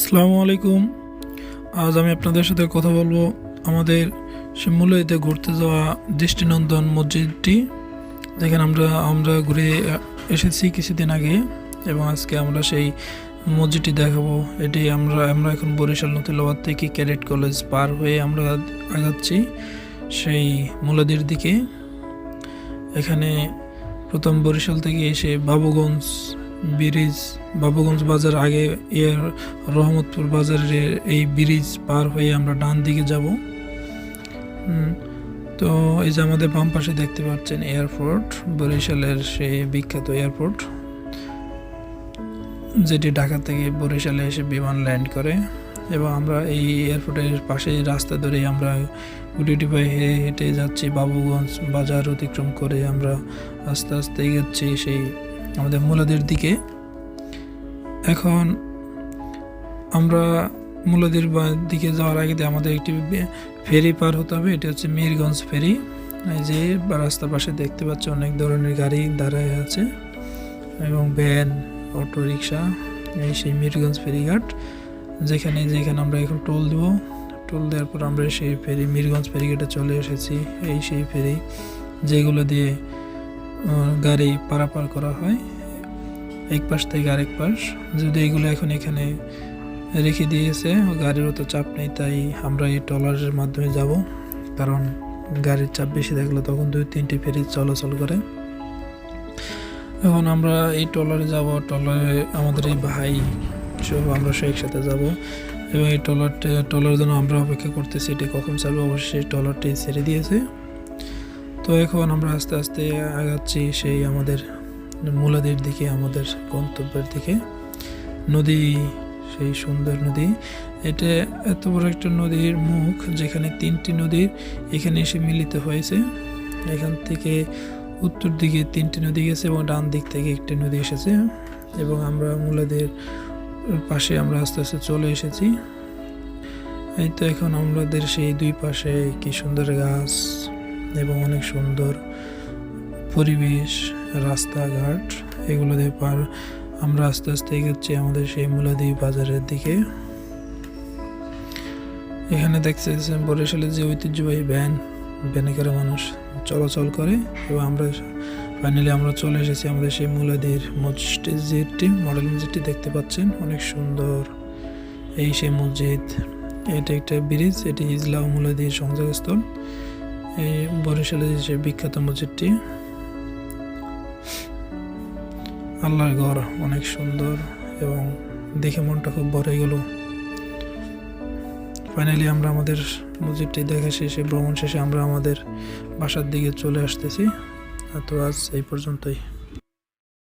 আসসালামু আলাইকুম। আজ আমি আপনাদের সাথে কথা বলব আমাদের শিমুলইতে ঘুরতে যাওয়া দৃষ্টিনন্দন মসজিদটি। যেখানে আমরা আমরা ঘুরে এসেছি কিছুদিন আগে এবং আজকে আমরা সেই মসজিদটি দেখাবো। এটি আমরা আমরা এখন বরিশাল নথিলাবাদ থেকে ক্যাডেট কলেজ পার হয়ে আমরা আগাচ্ছি সেই মুলাদির দিকে। এখানে প্রথম বরিশাল থেকে এসে বাবুগঞ্জ ব্রিজ, বাবুগঞ্জ বাজার আগে এর রহমতপুর বাজারের এই ব্রিজ পার হয়ে আমরা ডান দিকে যাব। তো এই যে আমাদের বাম পাশে দেখতে পাচ্ছেন এয়ারপোর্ট, বরিশালের সেই বিখ্যাত এয়ারপোর্ট, যেটি ঢাকা থেকে বরিশালে এসে বিমান ল্যান্ড করে। এবং আমরা এই এয়ারপোর্টের পাশে রাস্তা ধরে আমরা গুটিটি পায়ে হেঁটে হেঁটে যাচ্ছি, বাবুগঞ্জ বাজার অতিক্রম করে আমরা আস্তে আস্তে এগোচ্ছি সেই আমাদের মুলাদের দিকে। এখন আমরা মুলাদের দিকে যাওয়ার আগে আমাদের একটি ফেরি পার হতে হবে। এটি হচ্ছে মিরগঞ্জ ফেরি। এই যে রাস্তার পাশে দেখতে পাচ্ছি অনেক ধরনের গাড়ি দাঁড়ায় আছে এবং ভ্যান অটো রিক্সা এই সেই মিরগঞ্জ ফেরিঘাট যেখানে যেখানে আমরা এখন টোল দেবো। টোল দেওয়ার পর আমরা সেই ফেরি, মিরগঞ্জ ফেরিঘাটে চলে এসেছি। এই সেই ফেরি যেগুলো দিয়ে গাড়ি পারাপার করা হয়। এক পাশ থেকে আরেক পাশ। যদি এগুলো এখন এখানে রেখে দিয়েছে, গাড়ির অত চাপ নেই, তাই আমরা এই ট্রলারের মাধ্যমে যাব। কারণ গাড়ির চাপ বেশি থাকলে তখন দুই তিনটি ফেরি চলাচল করে। এখন আমরা এই ট্রলারে যাব, ট্রলারে আমাদের এই ভাই সব আমরা সব একসাথে যাব। এবং এই ট্রলারটা, ট্রলারের জন্য আমরা অপেক্ষা করতেছি, এটি কখন চালবে অবশ্যই ট্রলারটি ছেড়ে দিয়েছে। তো এখন আমরা আস্তে আস্তে আগাচ্ছি সেই আমাদের মূলাদের দিকে, আমাদের গন্তব্যের দিকে। নদী, সেই সুন্দর নদী। এটা এত বড় একটা নদীর মুখ যেখানে তিনটি নদীর এখানে এসে মিলিত হয়েছে। এখান থেকে উত্তর দিকে তিনটি নদী গেছে এবং ডান দিক থেকে একটি নদী এসেছে এবং আমরা মূলাদের পাশে আমরা আস্তে আস্তে চলে এসেছি। এই তো এখন আমাদের সেই দুই পাশে কি সুন্দর গাছ। এবং অনেক সুন্দর পরিবেশ, রাস্তাঘাট, এগুলো দিয়ে পার আমরা আস্তে আস্তে এগোচ্ছি আমাদের সেই মুলাদি বাজারের দিকে। এখানে দেখতেছেন বরিশালের যে ঐতিহ্যবাহী ভ্যান, ভ্যানে করে মানুষ চলাচল করে এবং আমরা ফাইনালি আমরা চলে এসেছি আমাদের সেই মুলাদির মসজিদটি মডেল মসজিদটি দেখতে পাচ্ছেন, অনেক সুন্দর। এই সেই মসজিদ, এটা একটা ব্রিজ এটি ইজলা ও মুলাদির সংযোগস্থল। এই বরিশালের যে বিখ্যাত মসজিদটি, আল্লাহর ঘর অনেক সুন্দর এবং দেখে মনটা খুব ভরে গেল। ফাইনালি আমরা আমাদের মসজিদটি দেখে শেষে, ভ্রমণ শেষে আমরা আমাদের বাসার দিকে চলে আসতেছি। তো আজ এই পর্যন্তই।